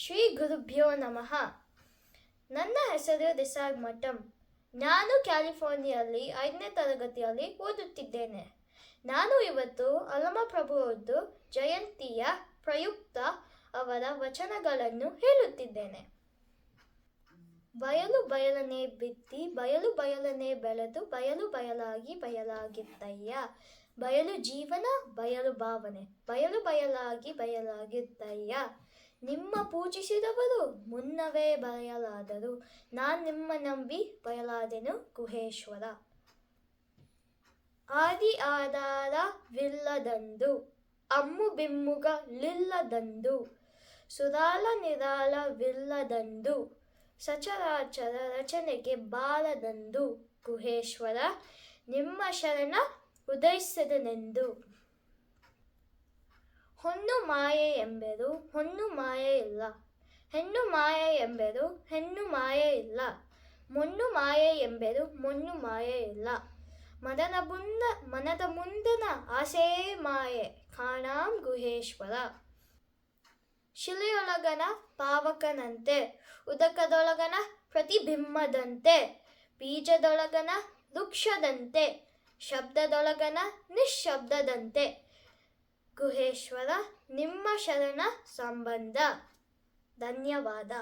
ಶ್ರೀ ಗುರುಭ್ಯೋ ನಮಃ. ನನ್ನ ಹೆಸರು ದಿಸಾಗ್ ಮಠಂ. ನಾನು ಕ್ಯಾಲಿಫೋರ್ನಿಯಲ್ಲಿ ಐದನೇ ತರಗತಿಯಲ್ಲಿ ಓದುತ್ತಿದ್ದೇನೆ. ನಾನು ಇವತ್ತು ಅಲಮಪ್ರಭುವದ್ದು ಜಯಂತಿಯ ಪ್ರಯುಕ್ತ ಅವರ ವಚನಗಳನ್ನು ಹೇಳುತ್ತಿದ್ದೇನೆ. ಬಯಲು ಬಯಲನೆ ಬಿತ್ತಿ, ಬಯಲು ಬಯಲನೆ ಬೆಳೆದು, ಬಯಲು ಬಯಲಾಗಿ ಬಯಲಾಗಿತ್ತಯ್ಯ. ಬಯಲು ಜೀವನ, ಬಯಲು ಭಾವನೆ, ಬಯಲು ಬಯಲಾಗಿ ಬಯಲಾಗಿತ್ತಯ್ಯ. ನಿಮ್ಮ ಪೂಜಿಸಿದವರು ಮುನ್ನವೇ ಬಯಲಾದರು. ನಾನು ನಿಮ್ಮ ನಂಬಿ ಬಯಲಾದೆನು ಗುಹೇಶ್ವರ. ಆದಿ ಆಧಾರವಿಲ್ಲದಂದು, ಅಮ್ಮು ಬಿಮ್ಮುಗ ಲಿಲ್ಲದಂದು ಸುರಾಲ ನಿರಾಳವಿಲ್ಲದಂದು ಸಚರಾಚರ ರಚನೆಗೆ ಬಾರದಂದು ಗುಹೇಶ್ವರ, ನಿಮ್ಮ ಶರಣ ಉದಯಿಸದನೆಂದು. ಹೊನ್ನು ಮಾಯೆ ಎಂಬೆದು ಹೊನ್ನು ಮಾಯೆ ಇಲ್ಲ. ಹೆಣ್ಣು ಮಾಯೆ ಎಂಬೆದು ಹೆಣ್ಣು ಮಾಯೆ ಇಲ್ಲ. ಮೊಣ್ಣು ಮಾಯೆ ಎಂಬೆದು ಮೊಣ್ಣು ಮಾಯೆ ಇಲ್ಲ. ಮದನ ಮುಂದ ಮನದ ಮುಂದನ ಆಸೆಯೇ ಮಾಯೆ. ಕಾಣಾಂ ಗುಹೇಶ್ವರ. ಶಿಲೆಯೊಳಗನ ಪಾವಕನಂತೆ, ಉದಕದೊಳಗನ ಪ್ರತಿಬಿಂಬದಂತೆ, ಬೀಜದೊಳಗನ ವೃಕ್ಷದಂತೆ ಶಬ್ದದೊಳಗನ ನಿಶ್ಶಬ್ದದಂತೆ. ಗುಹೇಶ್ವರ ನಿಮ್ಮ ಶರಣ ಸಂಬಂಧ. ಧನ್ಯವಾದ.